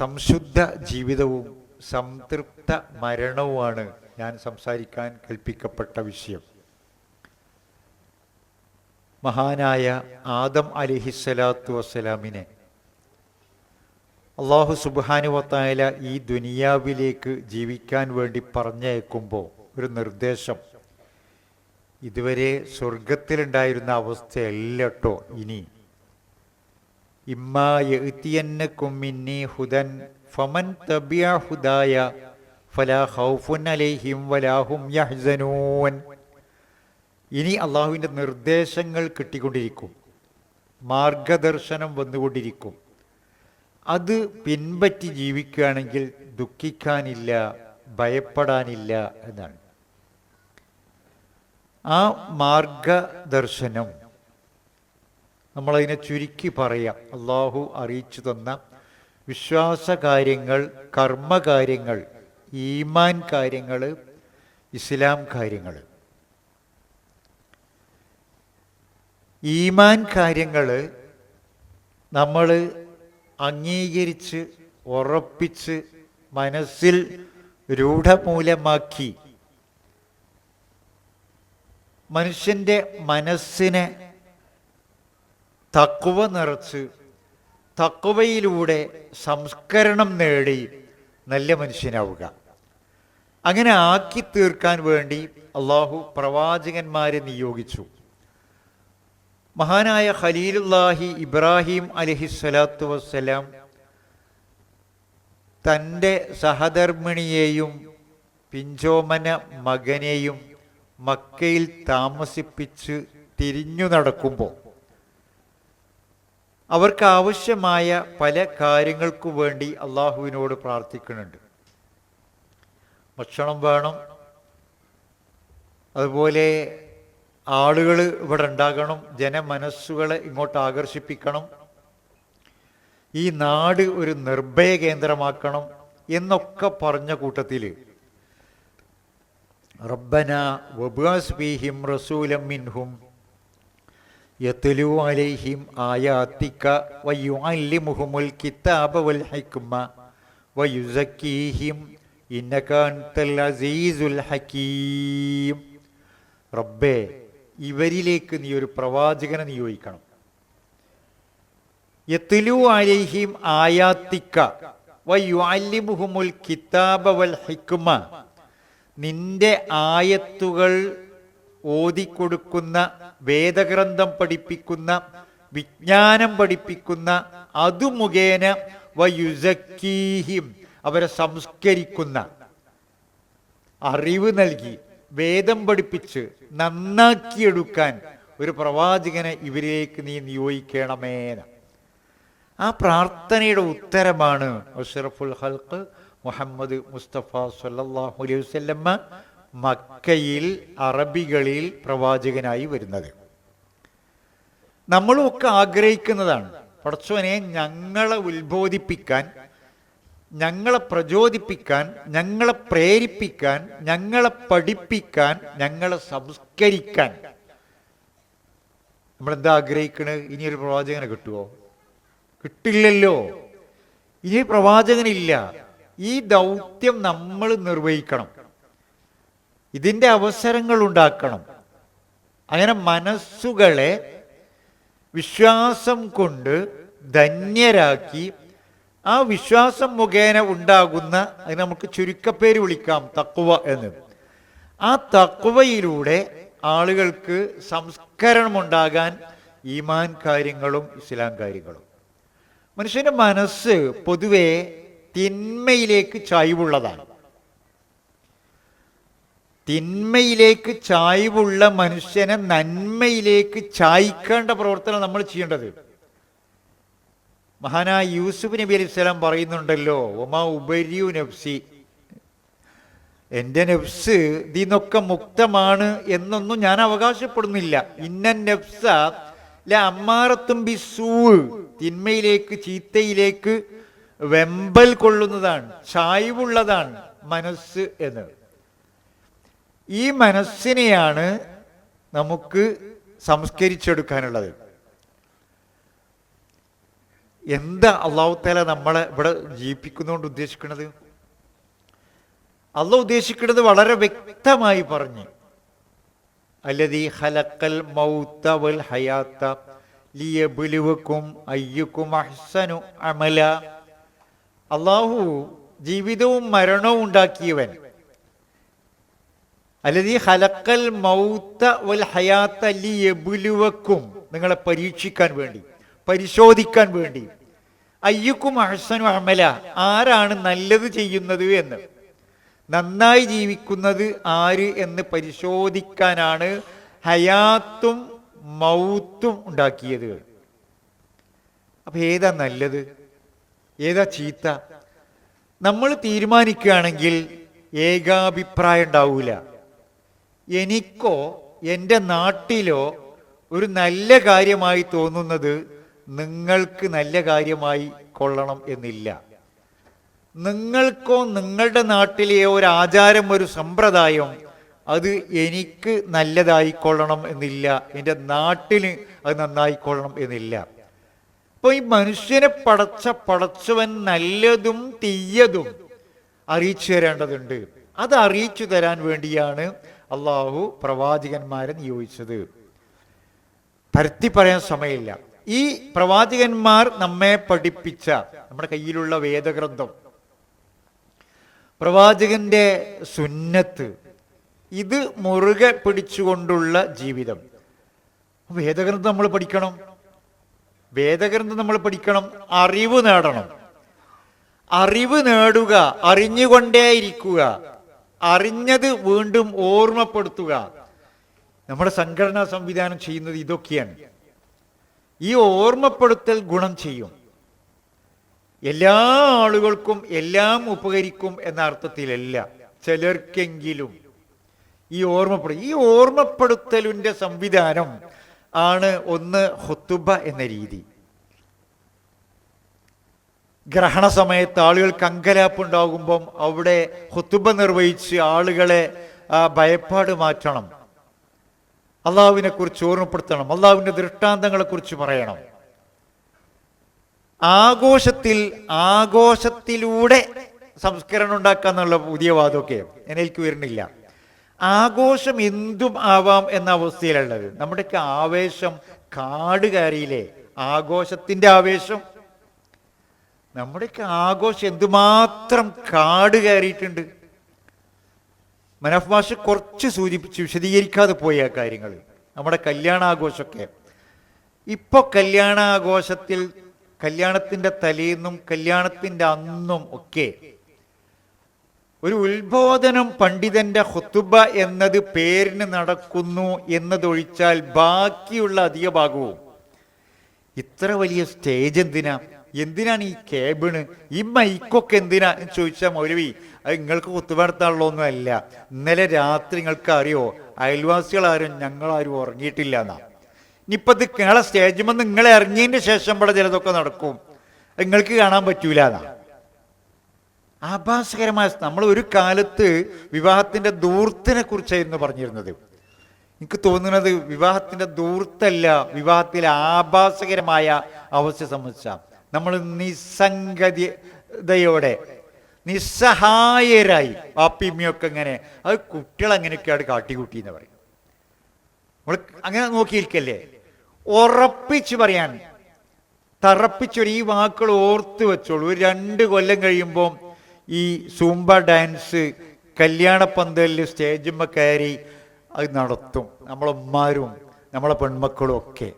സംശുദ്ധ ജീവിതവും സംതൃപ്ത മരണവുമാണ് ഞാൻ സംസാരിക്കാൻ കൽപ്പിക്കപ്പെട്ട വിഷയം. മഹാനായ ആദം അലിഹിസ്സലാത്തു വസ്സലാമിനെ അള്ളാഹു സുബാനുവത്തായ ഈ ദുനിയാവിലേക്ക് ജീവിക്കാൻ വേണ്ടി പറഞ്ഞയക്കുമ്പോൾ ഒരു നിർദ്ദേശം. ഇതുവരെ സ്വർഗത്തിലുണ്ടായിരുന്ന അവസ്ഥയല്ല ഇനി. ഹുദൻ ഫമൻ ഹുദായ ഫലാ അലൈഹിം യഹ്സനൂൻ. ഇനി അള്ളാഹുവിന്റെ നിർദ്ദേശങ്ങൾ കിട്ടിക്കൊണ്ടിരിക്കും. മാർഗദർശനം വന്നുകൊണ്ടിരിക്കും. അത് പിൻപറ്റി ജീവിക്കുകയാണെങ്കിൽ ദുഃഖിക്കാനില്ല ഭയപ്പെടാനില്ല എന്നാണ്. ആ മാർഗദർശനം നമ്മളതിനെ ചുരുക്കി പറയാം. അള്ളാഹു അറിയിച്ചു തന്ന വിശ്വാസ കാര്യങ്ങൾ കർമ്മകാര്യങ്ങൾ ഈമാൻ കാര്യങ്ങൾ ഇസ്ലാം കാര്യങ്ങൾ. ഈമാൻ കാര്യങ്ങൾ നമ്മൾ അംഗീകരിച്ച് ഉറപ്പിച്ച് മനസ്സിൽ രൂഢമൂലമാക്കി മനുഷ്യന്റെ മനസ്സിനെ തക്കുവ നിറച്ച് തക്കുവയിലൂടെ സംസ്കരണം നേടി നല്ല മനുഷ്യനാവുക. അങ്ങനെ ആക്കി തീർക്കാൻ വേണ്ടി അള്ളാഹു പ്രവാചകന്മാരെ നിയോഗിച്ചു. മഹാനായ ഖലീലുല്ലാഹി ഇബ്രാഹിം അലഹിസ്വലാത്തു വസ്സലാം തന്റെ സഹധർമ്മിണിയെയും പിഞ്ചോമന മകനെയും മക്കയിൽ താമസിപ്പിച്ച് തിരിഞ്ഞു നടക്കുമ്പോൾ അവർക്ക് ആവശ്യമായ പല കാര്യങ്ങൾക്കു വേണ്ടി അള്ളാഹുവിനോട് പ്രാർത്ഥിക്കുന്നുണ്ട്. ഭക്ഷണം വേണം. അതുപോലെ ആളുകൾ ഇവിടെ ഉണ്ടാകണം. ജനമനസ്സുകളെ ഇങ്ങോട്ട് ആകർഷിപ്പിക്കണം. ഈ നാട് ഒരു നിർഭയ കേന്ദ്രമാക്കണം എന്നൊക്കെ പറഞ്ഞ കൂട്ടത്തിൽ റബ്ബന വബാസ് ബിഹിം റസൂലം മിൻഹും യത്ലു അലൈഹിം ആയാത്തിക വയുഅല്ലിമുഹുമുൽ കിതാബ വൽ ഹിക്മ വയുസക്കീഹിം ഇന്നക അൻതൽ അസീസുൽ ഹകീം റബ്ബേ ഇവരിലേക്ക് നീ ഒരു പ്രവാചകനെ നിയോഗിക്കണം. യത്ലു അലൈഹിം ആയാത്തിക്ക വയുഅല്ലിമുഹുമുൽ കിതാബ വൽ ഹിക്മ നിന്റെ ആയത്തുകൾ ഓതിക്കൊടുക്കുന്ന വേദഗ്രന്ഥം പഠിപ്പിക്കുന്ന വിജ്ഞാനം പഠിപ്പിക്കുന്ന അതു മുഖേന വയുസക്കീഹിം അവരെ സംസ്കരിക്കുന്ന. അറിവ് നൽകി വേദം പഠിപ്പിച്ച് നന്നാക്കിയെടുക്കാൻ ഒരു പ്രവാചകനെ ഇവരിലേക്ക് നീ നിയോഗിക്കണമേന ആ പ്രാർത്ഥനയുടെ ഉത്തരമാണ് അഷറഫുൽ ഹൽക്ക് മുഹമ്മദ് മുസ്തഫ സല്ലല്ലാഹു അലൈഹി മക്കയിൽ അറബികളിൽ പ്രവാചകനായി വരുന്നത്. നമ്മളും ഒക്കെ ആഗ്രഹിക്കുന്നതാണ് പടച്ചോനെ ഞങ്ങളെ ഉത്ബോധിപ്പിക്കാൻ ഞങ്ങളെ പ്രചോദിപ്പിക്കാൻ ഞങ്ങളെ പ്രേരിപ്പിക്കാൻ ഞങ്ങളെ പഠിപ്പിക്കാൻ ഞങ്ങളെ സംസ്കരിക്കാൻ. നമ്മളെന്താ ആഗ്രഹിക്കണത് ഇനിയൊരു പ്രവാചകനെ കിട്ടുമോ കിട്ടില്ലല്ലോ. ഇനി പ്രവാചകനില്ല. ഈ ദൗത്യം നമ്മൾ നിർവഹിക്കണം. ഇതിന്റെ അവസരങ്ങൾ ഉണ്ടാക്കണം അങ്ങനെ മനസ്സുകളെ വിശ്വാസം കൊണ്ട് ധന്യരാക്കി ആ വിശ്വാസം മുഖേന ഉണ്ടാകുന്ന അത് നമുക്ക് ചുരുക്കപ്പേര് വിളിക്കാം തക്കുവ എന്ന്. ആ തക്കുവയിലൂടെ ആളുകൾക്ക് സംസ്കരണം ഉണ്ടാകാൻ ഈമാൻ കാര്യങ്ങളും ഇസ്ലാം കാര്യങ്ങളും. മനുഷ്യന്റെ മനസ്സ് പൊതുവെ തിന്മയിലേക്ക് ചായ്വുള്ളതാണ്. തിന്മയിലേക്ക് ചായ്വുള്ള മനുഷ്യനെ നന്മയിലേക്ക് ചായ്ക്കേണ്ട പ്രവർത്തനം നമ്മൾ ചെയ്യേണ്ടത്. മഹാനായ യൂസുഫ് നബി അലൈഹി സ്വലാം പറയുന്നുണ്ടല്ലോ ഒമാ ഉപരിയു നഫ്സി. എന്റെ നഫ്സ് ഇതിന്നൊക്കെ മുക്തമാണ് എന്നൊന്നും ഞാൻ അവകാശപ്പെടുന്നില്ല. ഇന്ന നഫ്സ അമ്മാറത്തും ബിസൂ തിന്മയിലേക്ക് ചീത്തയിലേക്ക് വെമ്പൽ കൊള്ളുന്നതാണ് ചായ്വുള്ളതാണ് മനസ്സ് എന്ന്. ഈ മനസ്സിനെയാണ് നമുക്ക് സംസ്കരിച്ചെടുക്കാനുള്ളത്. എന്താ അള്ളാഹു താല നമ്മളെ ഇവിടെ ജീവിപ്പിക്കുന്നതുകൊണ്ട് ഉദ്ദേശിക്കുന്നത് അള്ളാഹ് ഉദ്ദേശിക്കുന്നത് വളരെ വ്യക്തമായി പറഞ്ഞു. അല്ലതി ഹലക്കൽ മൗത്ത വൽ ഹയാത്ത ലിയബുലിവക്കും അയ്യുക്കും അഹ്സനു അമല. അള്ളാഹു ജീവിതവും മരണവും ഉണ്ടാക്കിയവൻ. അല്ലതീ ഹലക്കൽ മൗത്ത വൽ ഹയാത്ത എബുലുവക്കും നിങ്ങളെ പരീക്ഷിക്കാൻ വേണ്ടി പരിശോധിക്കാൻ വേണ്ടി. അയ്യക്കും അഹ്സനു അമല ആരാണ് നല്ലത് ചെയ്യുന്നത് എന്ന്. നന്നായി ജീവിക്കുന്നത് ആര് എന്ന് പരിശോധിക്കാനാണ് ഹയാത്തും മൗത്തും ഉണ്ടാക്കിയത്. അപ്പൊ ഏതാ നല്ലത്? ഏതാ ചീത്ത? നമ്മൾ തീരുമാനിക്കുകയാണെങ്കിൽ ഏകാഭിപ്രായം ഉണ്ടാവൂല. എനിക്കോ എന്റെ നാട്ടിലോ ഒരു നല്ല കാര്യമായി തോന്നുന്നത് നിങ്ങൾക്ക് നല്ല കാര്യമായി കൊള്ളണം എന്നില്ല. നിങ്ങൾക്കോ നിങ്ങളുടെ നാട്ടിലെയോ ഒരു ആചാരം ഒരു സമ്പ്രദായം അത് എനിക്ക് നല്ലതായിക്കൊള്ളണം എന്നില്ല. എന്റെ നാട്ടിന് അത് നന്നായിക്കൊള്ളണം എന്നില്ല. അപ്പോൾ ഈ മനുഷ്യനെ പടച്ച പടച്ചവൻ നല്ലതും തീയതും അറിയിച്ചു തരേണ്ടതുണ്ട്. അത് അറിയിച്ചു തരാൻ വേണ്ടിയാണ് അള്ളാഹു പ്രവാചകന്മാരെ നിയോഗിച്ചത്. പരത്തി പറയാൻ സമയമില്ല. ഈ പ്രവാചകന്മാർ നമ്മെ പഠിപ്പിച്ച നമ്മുടെ കയ്യിലുള്ള വേദഗ്രന്ഥം പ്രവാചകന്റെ സുന്നത്ത് ഇത് മുറുകെ പിടിച്ചുകൊണ്ടുള്ള ജീവിതം. വേദഗ്രന്ഥം നമ്മൾ പഠിക്കണം. വേദഗ്രന്ഥം നമ്മൾ പഠിക്കണം. അറിവ് നേടണം. അറിവ് നേടുക അറിഞ്ഞുകൊണ്ടേയിരിക്കുക. അറിഞ്ഞത് വീണ്ടും ഓർമ്മപ്പെടുത്തുക. നമ്മുടെ സംഘടനാ സംവിധാനം ചെയ്യുന്നത് ഇതൊക്കെയാണ്. ഈ ഓർമ്മപ്പെടുത്തൽ ഗുണം ചെയ്യും. എല്ലാ ആളുകൾക്കും എല്ലാം ഉപകരിക്കും എന്ന അർത്ഥത്തിലല്ല. ചിലർക്കെങ്കിലും ഈ ഓർമ്മപ്പെടു ഈ ഓർമ്മപ്പെടുത്തലിന്റെ സംവിധാനം ആണ് ഒന്ന് ഹൊത്തുബ എന്ന രീതി. ഗ്രഹണ സമയത്ത് ആളുകൾക്ക് അങ്കലാപ്പ് ഉണ്ടാകുമ്പം അവിടെ ഹുത്തുബ നിർവഹിച്ച് ആളുകളെ ഭയപ്പാട് മാറ്റണം. അള്ളാഹുവിനെ കുറിച്ച് ഓർമ്മപ്പെടുത്തണം. അള്ളാഹുവിന്റെ ദൃഷ്ടാന്തങ്ങളെ കുറിച്ച് പറയണം. ആഘോഷത്തിൽ ആഘോഷത്തിലൂടെ സംസ്കരണം ഉണ്ടാക്കുക എന്നുള്ള പുതിയ വാദമൊക്കെ എനിക്ക് വരുന്നില്ല. ആഘോഷം എന്തും ആവാം എന്ന അവസ്ഥയിലുള്ളത്. നമ്മുടെയൊക്കെ ആവേശം കാട് കയറിയില്ലേ ആഘോഷത്തിന്റെ ആവേശം നമ്മുടെയൊക്കെ ആഘോഷം എന്തുമാത്രം കാട് കയറിയിട്ടുണ്ട്. മനഫ് മാഷ് കുറച്ച് സൂചിപ്പിച്ച് വിശദീകരിക്കാതെ പോയ ആ കാര്യങ്ങൾ നമ്മുടെ കല്യാണാഘോഷമൊക്കെ. ഇപ്പൊ കല്യാണാഘോഷത്തിൽ കല്യാണത്തിന്റെ തലേന്നും കല്യാണത്തിന്റെ അന്നും ഒക്കെ ഒരു ഉത്ബോധനം പണ്ഡിതന്റെ ഹൊത്തുബ എന്നത് പേരിന് നടക്കുന്നു എന്നതൊഴിച്ചാൽ ബാക്കിയുള്ള അധിക ഭാഗവും. ഇത്ര വലിയ സ്റ്റേജ് എന്തിനാ? എന്തിനാണ് ഈ കേബിണ് ഈ മൈക്കൊക്കെ എന്തിനാ? ചോദിച്ചാൽ മൗലവി അത് നിങ്ങൾക്ക് കുത്തുപാടത്താണല്ലോ ഒന്നും അല്ല ഇന്നലെ രാത്രി നിങ്ങൾക്ക് അറിയോ അയൽവാസികളാരും ഞങ്ങളാരും ഉറങ്ങിയിട്ടില്ല എന്നാ ഇനിയിപ്പോൾ ഇത് നിങ്ങളെ സ്റ്റേജുമ്പോൾ നിങ്ങളെ ഇറങ്ങിയതിന് ശേഷം ഇവിടെ ചിലതൊക്കെ നടക്കും. നിങ്ങൾക്ക് കാണാൻ പറ്റൂല എന്നാ ആഭാസകരമായ നമ്മൾ ഒരു കാലത്ത് വിവാഹത്തിന്റെ ദൂർത്തിനെ കുറിച്ചായിരുന്നു പറഞ്ഞിരുന്നത്. എനിക്ക് തോന്നുന്നത് വിവാഹത്തിന്റെ ദൂർത്തല്ല വിവാഹത്തിലെ ആഭാസകരമായ അവസ്ഥ സംബന്ധിച്ച. നമ്മൾ നിസ്സംഗതയോടെ നിസ്സഹായരായി. വാപ്പിമ്മയൊക്കെ ഇങ്ങനെ അത് കുട്ടികൾ അങ്ങനെയൊക്കെയാണ് കാട്ടിക്കൂട്ടി എന്ന് പറയും നമ്മൾ അങ്ങനെ നോക്കിയിരിക്കല്ലേ? ഉറപ്പിച്ച് പറയാൻ തറപ്പിച്ചൊരു ഈ വാക്കുകൾ ഓർത്ത് വെച്ചോളൂ. ഒരു രണ്ട് കൊല്ലം കഴിയുമ്പോൾ ഈ സൂംബ ഡാൻസ് കല്യാണ പന്തലിൽ സ്റ്റേജിന്മ കയറി അത് നടത്തും. നമ്മളെ ഉമ്മാരും നമ്മളെ പെൺമക്കളും ഒക്കെ.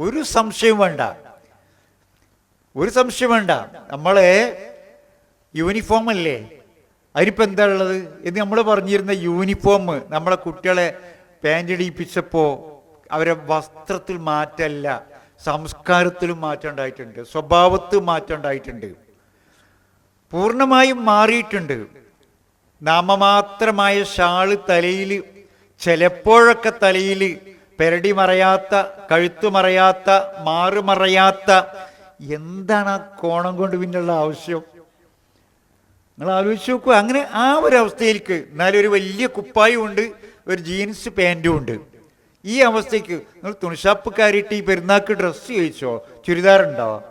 ഒരു സംശയവും വേണ്ട. ഒരു സംശയം വേണ്ട. നമ്മളെ യൂണിഫോം അല്ലേ? അതിനിപ്പോൾ എന്താ ഉള്ളത്? എന്ന് നമ്മൾ പറഞ്ഞിരുന്ന യൂണിഫോം നമ്മളെ കുട്ടികളെ പാന്റ് ഇടിയിപ്പിച്ചപ്പോൾ അവരെ വസ്ത്രത്തിൽ മാറ്റമല്ല സംസ്കാരത്തിലും മാറ്റം ഉണ്ടായിട്ടുണ്ട് സ്വഭാവത്തിൽ മാറ്റം ഉണ്ടായിട്ടുണ്ട്. പൂർണമായും മാറിയിട്ടുണ്ട്. നാമമാത്രമായ ഷാൾ തലയിൽ ചിലപ്പോഴൊക്കെ തലയിൽ പെരടി മറയാത്ത കഴുത്തു മറയാത്ത മാറു മറയാത്ത എന്താണ് ആ കോണം കൊണ്ട് പിന്നുള്ള ആവശ്യം? നിങ്ങൾ ആലോചിച്ച് നോക്കുക അങ്ങനെ ആ ഒരു അവസ്ഥയിലേക്ക് എന്നാലും ഒരു വലിയ കുപ്പായും ഉണ്ട് ഒരു ജീൻസ് പാന്റും ഉണ്ട്. ഈ അവസ്ഥയ്ക്ക് നിങ്ങൾ തുണിഷാപ്പ് കയറിയിട്ട് ഈ പെരുന്നാക്ക് ഡ്രസ്സ് ചോദിച്ചോ? ചുരിദാറുണ്ടോ?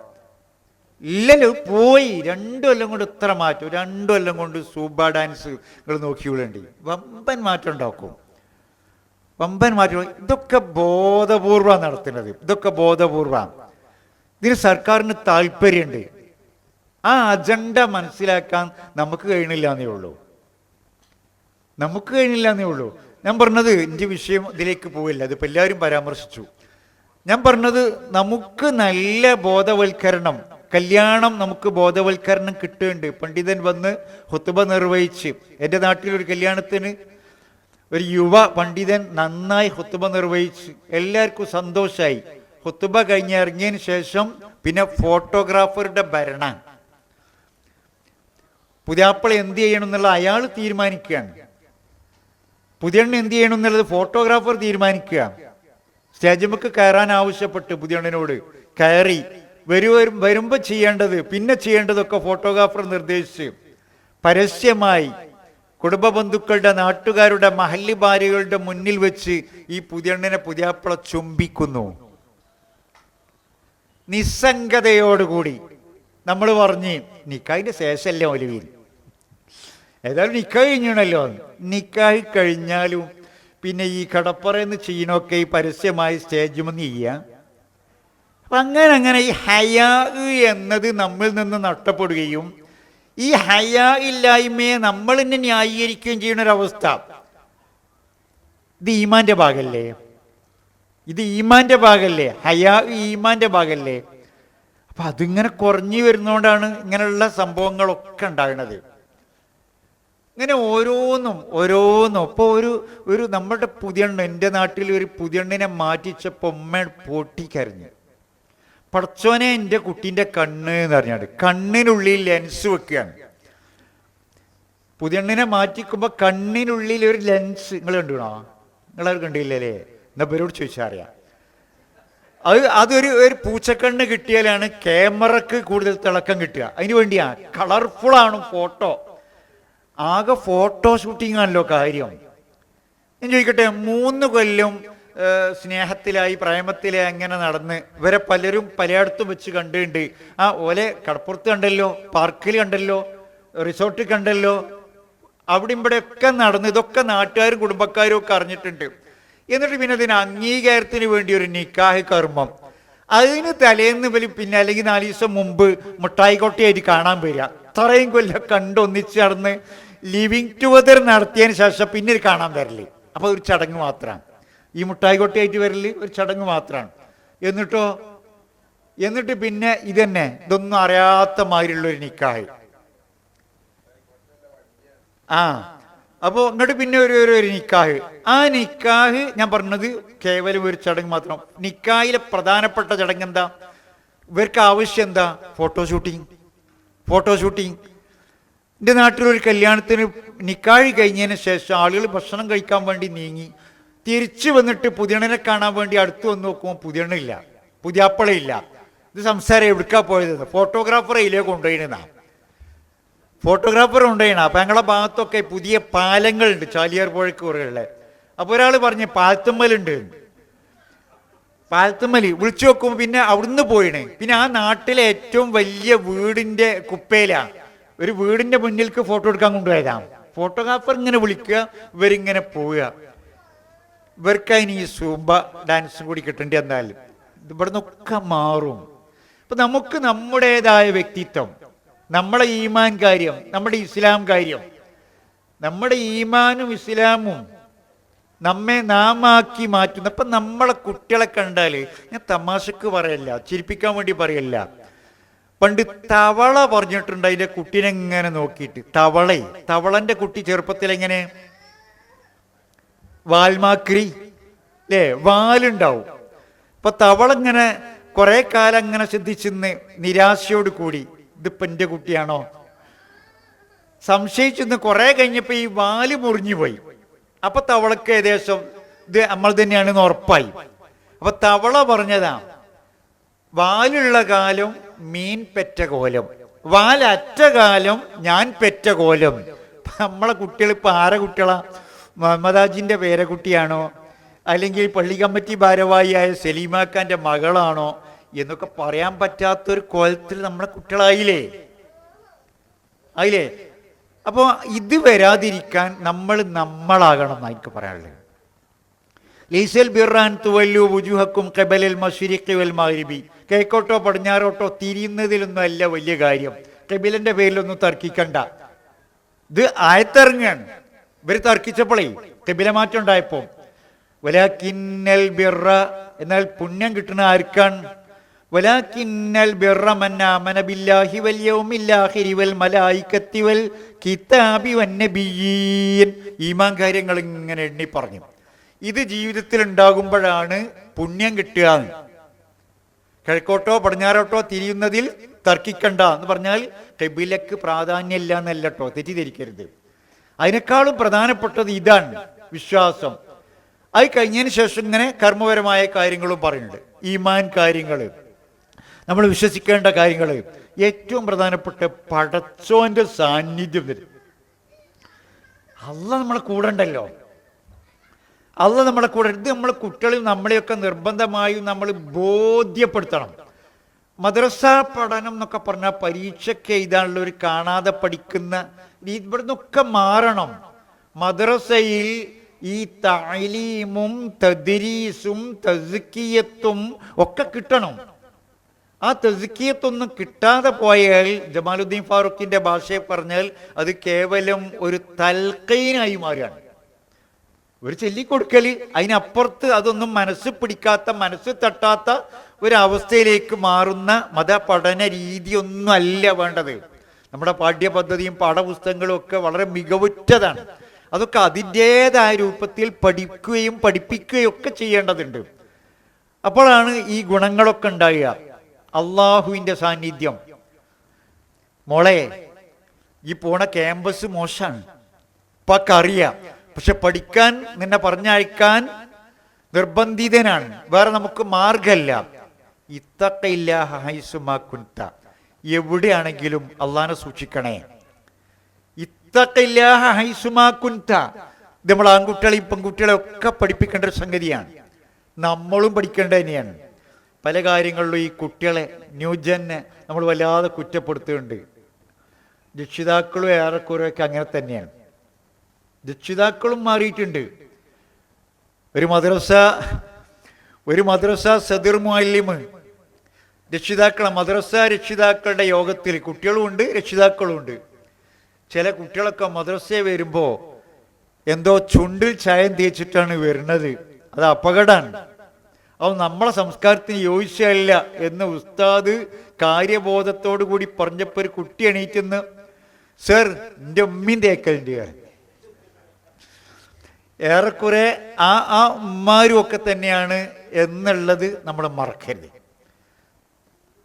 ഇല്ലല്ലോ പോയി. രണ്ടു കൊല്ലം കൊണ്ട് ഇത്ര മാറ്റം രണ്ടു കൊല്ലം കൊണ്ട് സൂബ ഡാൻസ് നിങ്ങൾ നോക്കിയുള്ളണ്ടി വമ്പൻ മാറ്റം ഉണ്ടാക്കും. വമ്പൻ മാറ്റം ഇതൊക്കെ ബോധപൂർവമാണ് നടത്തുന്നത് ഇതൊക്കെ ബോധപൂർവം ഇതിന് സർക്കാരിന് താല്പര്യമുണ്ട് ആ അജണ്ട മനസ്സിലാക്കാൻ നമുക്ക് കഴിയണില്ല എന്നേ ഉള്ളൂ. നമുക്ക് കഴിയണില്ല എന്നേ ഉള്ളൂ. ഞാൻ പറഞ്ഞത് എന്റെ വിഷയം ഇതിലേക്ക് പോവില്ല. അതിപ്പോൾ എല്ലാവരും പരാമർശിച്ചു. ഞാൻ പറഞ്ഞത് നമുക്ക് നല്ല ബോധവൽക്കരണം കല്യാണം നമുക്ക് ബോധവൽക്കരണം കിട്ടുന്നുണ്ട്. പണ്ഡിതൻ വന്ന് ഹുത്തുബ നിർവഹിച്ച് എന്റെ നാട്ടിലൊരു കല്യാണത്തിന് ഒരു യുവ പണ്ഡിതൻ നന്നായി ഹുത്തുബ നിർവഹിച്ച് എല്ലാവർക്കും സന്തോഷമായി ഹുത്തുബ കഴിഞ്ഞ് ഇറങ്ങിയതിന് ശേഷം പിന്നെ ഫോട്ടോഗ്രാഫറുടെ ഭരണം. പുതിയാപ്പിള എന്ത് ചെയ്യണം എന്നുള്ള അയാൾ തീരുമാനിക്കുകയാണ്. പുതിയണ്ണ എന്ത് ചെയ്യണം എന്നുള്ളത് ഫോട്ടോഗ്രാഫർ തീരുമാനിക്കുക സ്റ്റേജിമക്ക് കയറാൻ ആവശ്യപ്പെട്ട് പുതിയണ്ണനോട് കയറി വരു വരും വരുമ്പോൾ ചെയ്യേണ്ടത് പിന്നെ ചെയ്യേണ്ടതൊക്കെ ഫോട്ടോഗ്രാഫർ നിർദ്ദേശിച്ച് പരസ്യമായി കുടുംബ ബന്ധുക്കളുടെ നാട്ടുകാരുടെ മഹല്ലി ഭാര്യകളുടെ മുന്നിൽ വെച്ച് ഈ പുതിയണ്ണിനെ പുതിയാപ്പിള ചുംബിക്കുന്നു. നിസ്സംഗതയോടുകൂടി. നമ്മൾ പറഞ്ഞ് നിക്കാഹിന്റെ ശേഷമല്ലേ ഒലിവിൽ ഏതായാലും നിക്കാഹ് കഴിഞ്ഞണല്ലോ. നിക്കാഹ് കഴിഞ്ഞാലും പിന്നെ ഈ കടപ്പറയെന്ന് ചെയ്യണമൊക്കെ ഈ പരസ്യമായി സ്റ്റേജുമെന്ന് ചെയ്യാം. അപ്പൊ അങ്ങനെ അങ്ങനെ ഈ ഹയാ എന്നത് നമ്മിൽ നിന്ന് നഷ്ടപ്പെടുകയും ഈ ഹയാ ഇല്ലായ്മയെ നമ്മൾ തന്നെ ന്യായീകരിക്കുകയും ചെയ്യുന്ന ഒരവസ്ഥ ഇത് ഈമാന്റെ ഭാഗല്ലേ? ഇത് ഈമാന്റെ ഭാഗല്ലേ? ഹയാ ഈമാന്റെ ഭാഗല്ലേ? അപ്പൊ അതിങ്ങനെ കുറഞ്ഞു വരുന്നതുകൊണ്ടാണ് ഇങ്ങനെയുള്ള സംഭവങ്ങളൊക്കെ ഉണ്ടാകുന്നത്. ഇങ്ങനെ ഓരോന്നും ഓരോന്നും. ഇപ്പോൾ ഒരു ഒരു നമ്മുടെ പുതിയണ്ണ എന്റെ നാട്ടിൽ ഒരു പുതിയണ്ണിനെ മാറ്റിച്ചപ്പോൾ ഉമ്മ പൊട്ടിക്കരഞ്ഞ് പടച്ചോനെ എന്റെ കുട്ടീന്റെ കണ്ണ് എന്ന് പറഞ്ഞാണ് കണ്ണിനുള്ളിൽ ലെൻസ് വെക്കുകയാണ്. പുതിയണ്ണിനെ മാറ്റിക്കുമ്പോൾ കണ്ണിനുള്ളിൽ ഒരു ലെൻസ് നിങ്ങൾ കണ്ടുകണോ നിങ്ങളത് കണ്ടില്ലല്ലേ? എന്നാ പേരോട് ചോദിച്ചാൽ അറിയാം. അത് അതൊരു ഒരു പൂച്ചക്കണ്ണ് കിട്ടിയാലാണ് ക്യാമറക്ക് കൂടുതൽ തിളക്കം കിട്ടുക. അതിന് വേണ്ടിയാ. കളർഫുൾ ആണ് ഫോട്ടോ. ആകെ ഫോട്ടോ ഷൂട്ടിംഗ് ആണല്ലോ കാര്യം. ഞാൻ ചോദിക്കട്ടെ മൂന്ന് കൊല്ലം സ്നേഹത്തിലായി പ്രേമത്തിലായി അങ്ങനെ നടന്ന് ഇവരെ പലരും പലയിടത്തും വെച്ച് കണ്ടിട്ടുണ്ട്. ആ ഓലെ കടപ്പുറത്ത് കണ്ടല്ലോ പാർക്കിൽ കണ്ടല്ലോ റിസോർട്ടിൽ കണ്ടല്ലോ. അവിടെ ഇവിടെ ഒക്കെ നടന്ന് ഇതൊക്കെ നാട്ടുകാരും കുടുംബക്കാരും ഒക്കെ അറിഞ്ഞിട്ടുണ്ട്. എന്നിട്ട് പിന്നെ അതിന് അംഗീകാരത്തിന് വേണ്ടി ഒരു നിക്കാഹ് കർമ്മം. അതിന് തലേന്ന് വലിയ പിന്നെ അല്ലെങ്കിൽ നാല് ദിവസം മുമ്പ് മുട്ടായിക്കോട്ടയായിട്ട് കാണാൻ വരിക. അത്രയും കൊല്ലം കണ്ടൊന്നിച്ച് നടന്ന് ലിവിങ് ടുഗദർ നടത്തിയതിന് ശേഷം പിന്നെ ഒരു കാണാൻ വരൽ. അപ്പോൾ ഒരു ചടങ്ങ് മാത്രമാണ് ഈ മുട്ടായിക്കോട്ടയായിട്ട് വരൽ ഒരു ചടങ്ങ് മാത്രമാണ് എന്നിട്ടോ? എന്നിട്ട് പിന്നെ ഇതന്നെ ഇതൊന്നും അറിയാത്ത മാതിരിയുള്ള ഒരു നിക്കാഹ്. ആ. അപ്പോൾ ഇങ്ങോട്ട് പിന്നെ ഒരു ഒരു ഒരു നിക്കാഹ്. ആ നിക്കാഹ് ഞാൻ പറഞ്ഞത് കേവലം ഒരു ചടങ്ങ് മാത്രം. നിക്കാഹിലെ പ്രധാനപ്പെട്ട ചടങ്ങ് എന്താ? ഇവർക്ക് ആവശ്യം എന്താ? Photo shooting. Photo shooting. എന്റെ നാട്ടിലൊരു കല്യാണത്തിന് നിക്കാഴി കഴിഞ്ഞതിന് ശേഷം ആളുകൾ ഭക്ഷണം കഴിക്കാൻ വേണ്ടി നീങ്ങി. തിരിച്ചു വന്നിട്ട് പുതിയണനെ കാണാൻ വേണ്ടി അടുത്ത് വന്ന് നോക്കുമ്പോൾ പുതിയണ്ണില്ല പുതിയാപ്പളയില്ല ഇത് സംസാരം എവിടുക്കാ പോയത്? ഫോട്ടോഗ്രാഫറെ ഇല്ലേ കൊണ്ടുപോയിരുന്നാ ഫോട്ടോഗ്രാഫർ ഉണ്ടായിരുന്നു അപ്പൊ ഞങ്ങളുടെ ഭാഗത്തൊക്കെ പുതിയ പാലങ്ങളുണ്ട് ചാലിയാർ പുഴയ്ക്ക് അപ്പോൾ അപ്പൊ ഒരാൾ പറഞ്ഞ് പാലത്തുമ്മലുണ്ട് പാലത്തുമ്മൽ വിളിച്ചു നോക്കുമ്പോ പിന്നെ അവിടുന്ന് പോയിണ്. പിന്നെ ആ നാട്ടിലെ ഏറ്റവും വലിയ വീടിന്റെ കുപ്പേല. ഒരു വീടിന്റെ മുന്നിലേക്ക് ഫോട്ടോ എടുക്കാൻ കൊണ്ടുപോയതാ. ഫോട്ടോഗ്രാഫർ ഇങ്ങനെ വിളിക്കുക ഇവരിങ്ങനെ പോവുക. ഇവർക്കതിന് ഈ സൂമ്പ ഡാൻസും കൂടി കിട്ടേണ്ടി എന്നാലും ഇവിടെ നിന്നൊക്കെ മാറും. അപ്പൊ നമുക്ക് നമ്മുടേതായ വ്യക്തിത്വം. നമ്മളെ ഈമാൻ കാര്യം നമ്മുടെ ഇസ്ലാം കാര്യം. നമ്മുടെ ഈമാനും ഇസ്ലാമും നമ്മെ നാമാക്കി മാറ്റുന്ന അപ്പൊ നമ്മളെ കുട്ടികളെ കണ്ടാൽ ഞാൻ തമാശക്ക് പറയല്ല ചിരിപ്പിക്കാൻ വേണ്ടി പറയല്ല. പണ്ട് തവള പറഞ്ഞിട്ടുണ്ട് അതിന്റെ കുട്ടീനെ ഇങ്ങനെ നോക്കിയിട്ട്. തവളെ തവളന്റെ കുട്ടി ചെറുപ്പത്തിൽ എങ്ങനെ? വാൽമാക്രി അല്ലേ? വാലുണ്ടാവും. അപ്പൊ തവള ഇങ്ങനെ കുറെ കാലം അങ്ങനെ ശ്രദ്ധിച്ചിന്ന് നിരാശയോട് കൂടി ഇതിപ്പോ എന്റെ കുട്ടിയാണോ? സംശയിച്ചിന്ന് കുറെ കഴിഞ്ഞപ്പോ ഈ വാൽ മുറിഞ്ഞു പോയി അപ്പൊ തവളക്ക് ഏകദേശം ഇത് നമ്മൾ തന്നെയാണെന്ന് ഉറപ്പായി. അപ്പൊ തവള പറഞ്ഞതാ വാലുള്ള കാലം മീൻ പെറ്റ കോലം വാലറ്റ കാലം ഞാൻ പെറ്റ കോലം. നമ്മളെ കുട്ടികൾ ഇപ്പൊ ആരെ കുട്ടികളാ? മുഹമ്മദാജിന്റെ പേരക്കുട്ടിയാണോ? അല്ലെങ്കിൽ പള്ളി കമ്മിറ്റി ഭാരവാഹിയായ സലീമാക്കാന്റെ മകളാണോ? എന്നൊക്കെ പറയാൻ പറ്റാത്തൊരു കോലത്തിൽ നമ്മളെ കുട്ടികളായില്ലേ? ആയില്ലേ? അപ്പോൾ ഇത് വരാതിരിക്കാൻ നമ്മൾ നമ്മളാകണം എന്നാണ് എനിക്ക് പറയാനുള്ളത്. ലീസൽ ബിറാൻ തുവല്ലു വുജുഹക്കും കബലൽ മഷുരിഖ് വൽ മഗ്രിബി. കിഴക്കോട്ടോ പടിഞ്ഞാറോട്ടോ തിരിയുന്നതിലൊന്നും അല്ല വലിയ കാര്യം. കെബിലിന്റെ പേരിലൊന്നും തർക്കിക്കണ്ട. ഇത് ആയത്തിറങ്ങാണ്. ഇവർ തർക്കിച്ചപ്പോഴേ കബില മാറ്റം ഉണ്ടായപ്പോൽ ബിറ എന്നാൽ പുണ്യം കിട്ടുന്ന ആർക്കാണ്? ബില്ലാഹി വൽ വൽ വൽ കിതാബി ഈമാൻ കാര്യങ്ങൾ ഇങ്ങനെ എണ്ണി പറഞ്ഞു. ഇത് ജീവിതത്തിൽ ഉണ്ടാകുമ്പോഴാണ് പുണ്യം കിട്ടുക. കിഴക്കോട്ടോ പടിഞ്ഞാറോട്ടോ തിരിയുന്നതിൽ തർക്കിക്കണ്ട എന്ന് പറഞ്ഞാൽ കബിലക്ക് പ്രാധാന്യമില്ല എന്നല്ല കേട്ടോ തെറ്റിദ്ധരിക്കരുത്. അതിനേക്കാളും പ്രധാനപ്പെട്ടത് ഇതാണ് വിശ്വാസം. അത് കഴിഞ്ഞതിന് ശേഷം ഇങ്ങനെ കർമ്മപരമായ കാര്യങ്ങളും പറയുന്നുണ്ട്. ഈമാൻ കാര്യങ്ങൾ. നമ്മൾ വിശ്വസിക്കേണ്ട കാര്യങ്ങൾ ഏറ്റവും പ്രധാനപ്പെട്ട പടച്ചോന്റെ സാന്നിധ്യം വരും. അല്ല നമ്മളെ കൂടെ ഉണ്ടല്ലോ അല്ല നമ്മളെ കൂടെ ഇത് നമ്മളെ കുട്ടികളിൽ നമ്മളെയൊക്കെ നിർബന്ധമായും നമ്മൾ ബോധ്യപ്പെടുത്തണം. മദ്രസ പഠനം എന്നൊക്കെ പറഞ്ഞാൽ പരീക്ഷയ്ക്ക് എഴുതാനുള്ള ഒരു കാണാതെ പഠിക്കുന്ന രീതി ഇവിടെ നിന്നൊക്കെ മാറണം. മദ്രസയിൽ ഈ താലീമും തദരീസും തസ്കിയത്തും ഒക്കെ കിട്ടണം. ആ തെസുക്കിയത്തൊന്നും കിട്ടാതെ പോയാൽ ജമാലുദ്ദീൻ ഫാറൂഖിന്റെ ഭാഷയെ പറഞ്ഞാൽ അത് കേവലം ഒരു തൽക്കൈനായി മാറുകയാണ്. ഒരു ചൊല്ലിക്കൊടുക്കൽ അതിനപ്പുറത്ത് അതൊന്നും മനസ്സ് പിടിക്കാത്ത മനസ്സ് തട്ടാത്ത ഒരവസ്ഥയിലേക്ക് മാറുന്ന മതപഠന രീതിയൊന്നും അല്ല വേണ്ടത്. നമ്മുടെ പാഠ്യപദ്ധതിയും പാഠപുസ്തകങ്ങളും ഒക്കെ വളരെ മികവുറ്റതാണ്. അതൊക്കെ അതിന്റെതായ രൂപത്തിൽ പഠിക്കുകയും പഠിപ്പിക്കുകയും ഒക്കെ ചെയ്യേണ്ടതുണ്ട്. അപ്പോഴാണ് ഈ ഗുണങ്ങളൊക്കെ ഉണ്ടാകുക അള്ളാഹുവിന്റെ സാന്നിധ്യം. മോളെ ഈ പോണ ക്യാമ്പസ് മോശമാണ് ഇപ്പൊക്കെ അറിയാം. പക്ഷെ പഠിക്കാൻ നിന്നെ പറഞ്ഞയക്കാൻ നിർബന്ധിതനാണ്. വേറെ നമുക്ക് മാർഗമല്ല. ഇത്തക്കയില്ല ഹൈസുമാ കുൻത. എവിടെയാണെങ്കിലും അള്ളാനെ സൂക്ഷിക്കണേ. ഇത്തക്കയില്ല ഹൈസുമാ കുൻത. ഇത് നമ്മൾ ആൺകുട്ടികളെയും പെൺകുട്ടികളെയും ഒക്കെ പഠിപ്പിക്കേണ്ട ഒരു സംഗതിയാണ്. നമ്മളും പഠിക്കേണ്ടത് തന്നെയാണ്. പല കാര്യങ്ങളിലും ഈ കുട്ടികളെ ന്യൂജനെ നമ്മൾ വല്ലാതെ കുറ്റപ്പെടുത്തുന്നുണ്ട്. രക്ഷിതാക്കളും ഏറെക്കുറെയൊക്കെ അങ്ങനെ തന്നെയാണ്. രക്ഷിതാക്കളും മാറിയിട്ടുണ്ട്. ഒരു മദ്രസ ഒരു മദ്രസ സദിർ മുഅല്ലിമ്. രക്ഷിതാക്കളെ മദ്രസ രക്ഷിതാക്കളുടെ യോഗത്തിൽ കുട്ടികളുമുണ്ട് രക്ഷിതാക്കളുമുണ്ട് ചില കുട്ടികളൊക്കെ മദ്രസയെ വരുമ്പോൾ എന്തോ ചുണ്ടിൽ ചായം തേച്ചിട്ടാണ് വരുന്നത്. അത് അപകടമാണ്. അത് നമ്മളെ സംസ്കാരത്തിന് യോജിച്ചല്ല എന്ന് ഉസ്താദ് കാര്യബോധത്തോടു കൂടി പറഞ്ഞപ്പോൾ ഒരു കുട്ടി എണീറ്റെന്ന് സർ എന്റെ ഉമ്മിന്റെ ഏക്കലിന്റെ ഏറെക്കുറെ ആ ആ ഉമ്മാരും ഒക്കെ തന്നെയാണ് എന്നുള്ളത് നമ്മൾ മറക്കരുത്.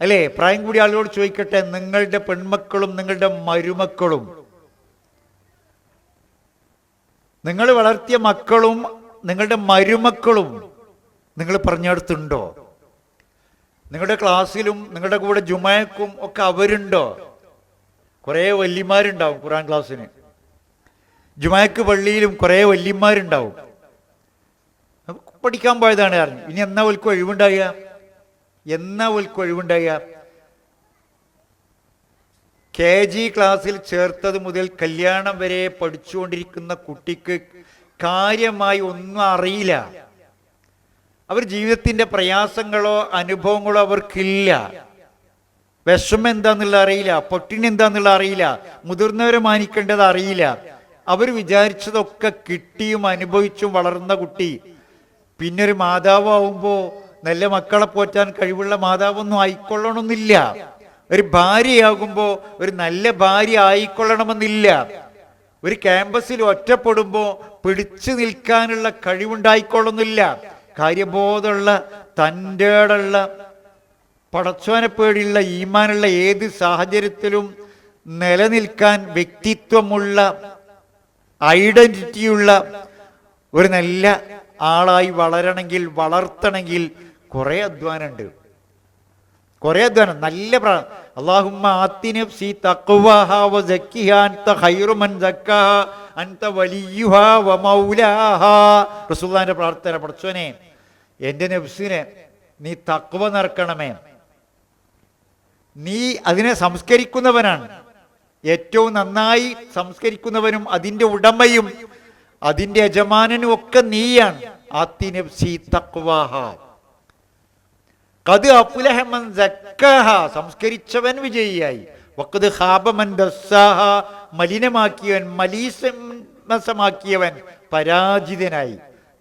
അല്ലേ? പ്രായം കൂടി ആളുകളോട് ചോദിക്കട്ടെ നിങ്ങളുടെ പെൺമക്കളും നിങ്ങളുടെ മരുമക്കളും നിങ്ങൾ വളർത്തിയ മക്കളും നിങ്ങളുടെ മരുമക്കളും നിങ്ങൾ പറഞ്ഞെടുത്തുണ്ടോ? നിങ്ങളുടെ ക്ലാസ്സിലും നിങ്ങളുടെ കൂടെ ജുമായക്കും ഒക്കെ അവരുണ്ടോ? കുറേ വല്യമാരുണ്ടാവും ഖുറാൻ ക്ലാസ്സിന്. ജുമായക്ക് പള്ളിയിലും കുറേ വല്യന്മാരുണ്ടാവും. അപ്പൊ പഠിക്കാൻ പോയതാണ് അറിഞ്ഞു ഇനി എന്നാ ഒൽക്ക് ഒഴിവുണ്ടായ? എന്നാ ഒൽക്ക് ഒഴിവുണ്ടായ? കെ ജി ക്ലാസ്സിൽ ചേർത്തത് മുതൽ കല്യാണം വരെ പഠിച്ചുകൊണ്ടിരിക്കുന്ന കുട്ടിക്ക് കാര്യമായി ഒന്നും അറിയില്ല. അവർ ജീവിതത്തിന്റെ പ്രയാസങ്ങളോ അനുഭവങ്ങളോ അവർക്കില്ല. വിഷമം എന്താന്നുള്ള അറിയില്ല. പൊട്ടിന് എന്താന്നുള്ള അറിയില്ല. മുതിർന്നവരെ മാനിക്കേണ്ടത് അറിയില്ല. അവർ വിചാരിച്ചതൊക്കെ കിട്ടിയും അനുഭവിച്ചും വളർന്ന കുട്ടി. പിന്നെ ഒരു മാതാവാകുമ്പോൾ നല്ല മക്കളെ പോറ്റാൻ കഴിവുള്ള മാതാവൊന്നും ആയിക്കൊള്ളണമെന്നില്ല. ഒരു ഭാര്യയാകുമ്പോൾ ഒരു നല്ല ഭാര്യ ആയിക്കൊള്ളണമെന്നില്ല. ഒരു ക്യാമ്പസിൽ ഒറ്റപ്പെടുമ്പോൾ പിടിച്ചു നിൽക്കാനുള്ള കഴിവുണ്ടായിക്കൊള്ളുന്നില്ല. കാര്യബോധമുള്ള തന്റെടുള്ള പടച്ചോനപ്പേടിയുള്ള ഈമാനുള്ള ഏത് സാഹചര്യത്തിലും നിലനിൽക്കാൻ വ്യക്തിത്വമുള്ള ഐഡന്റിറ്റിയുള്ള ഒരു നല്ല ആളായി വളരണമെങ്കിൽ വളർത്തണമെങ്കിൽ കുറേ അധ്വാനമുണ്ട്. കുറേ അധ്വാനം. നല്ല പ്ര അള്ളാഹുമ്മ ആത്തി നഫ്സി വ അൻത ഖൈറു മൻ അൻത വ പ്രാർത്ഥന പഠിച്ചോനെ എന്റെ നഫ്സിനെ നീ തക്കുവ നിറക്കണമേ നീ അതിനെ സംസ്കരിക്കുന്നവനാണ്. ഏറ്റവും നന്നായി സംസ്കരിക്കുന്നവനും അതിന്റെ ഉടമയും അതിന്റെ യജമാനനും ഒക്കെ നീയാണ്. ആത്തി നഫ്സി തഖ്വഹ കത് അഫുലഹമൻ സംസ്കരിച്ചവൻ വിജയിയായി. വക്കത് ഹാബമൻ ദസ്സാഹ. മലിനമാക്കിയവൻ മലീസമാക്കിയവൻ പരാജിതനായി.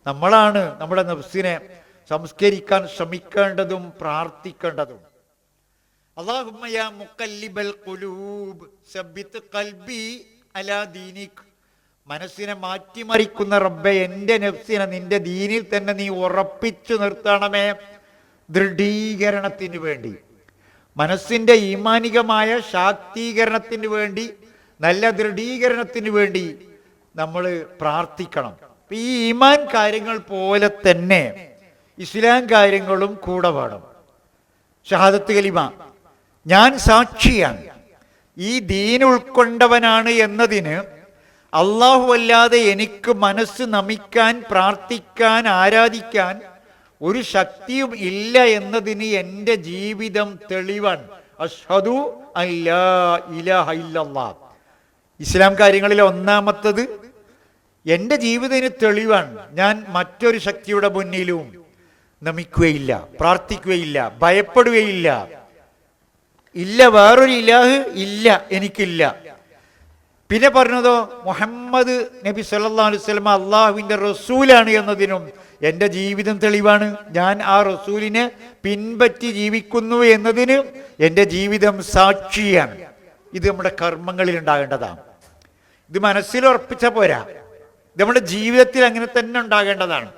നമ്മളാണ് നമ്മുടെ നഫ്സിനെ സംസ്കരിക്കാൻ ശ്രമിക്കേണ്ടതും പ്രാർത്ഥിക്കേണ്ടതും. അലാ ദീനിക്. മനസ്സിനെ മാറ്റിമറിക്കുന്ന റബ്ബെ എന്റെ നെഫ്സിനെ നിന്റെ ദീനിൽ തന്നെ നീ ഉറപ്പിച്ചു നിർത്തണമേ. ദൃഢീകരണത്തിന് വേണ്ടി. മനസ്സിന്റെ ഈമാനികമായ ശാക്തീകരണത്തിന് വേണ്ടി നല്ല ദൃഢീകരണത്തിന് വേണ്ടി നമ്മൾ പ്രാർത്ഥിക്കണം. ഈ ഈമാൻ കാര്യങ്ങൾ പോലെ തന്നെ ഇസ്ലാം കാര്യങ്ങളും കൂടെ വേണം. ഷഹാദത്ത് കലിമ ഞാൻ സാക്ഷിയാണ്. ഈ ദീൻ ഉൾക്കൊണ്ടവനാണ് എന്നതിന് അള്ളാഹു അല്ലാതെ എനിക്ക് മനസ്സ് നമിക്കാൻ പ്രാർത്ഥിക്കാൻ ആരാധിക്കാൻ ഒരു ശക്തിയും ഇല്ല എന്നതിന് എന്റെ ജീവിതം തെളിവാണ്. അഷ്ഹദു അല്ലാ ഇസ്ലാം കാര്യങ്ങളിൽ ഒന്നാമത്തത് എന്റെ ജീവിതത്തിന് തെളിവാണ്. ഞാൻ മറ്റൊരു ശക്തിയുടെ മുന്നിലും നമിക്കുകയില്ല പ്രാർത്ഥിക്കുകയില്ല ഭയപ്പെടുകയില്ല. ഇല്ല വേറൊരു ഇലാഹ് ഇല്ല എനിക്കില്ല. പിന്നെ പറഞ്ഞതോ മുഹമ്മദ് നബി സല്ലാ അലൈഹി സ്വലമ അള്ളാഹുവിന്റെ റസൂലാണ് എന്നതിനും എന്റെ ജീവിതം തെളിവാണ്. ഞാൻ ആ റസൂലിനെ പിൻപറ്റി ജീവിക്കുന്നു എന്നതിന് എന്റെ ജീവിതം സാക്ഷിയാണ്. ഇത് നമ്മുടെ കർമ്മങ്ങളിൽ ഉണ്ടാകേണ്ടതാണ്. ഇത് മനസ്സിൽ ഉറപ്പിച്ച പോരാ. നമ്മുടെ ജീവിതത്തിൽ അങ്ങനെ തന്നെ ഉണ്ടാകേണ്ടതാണ്.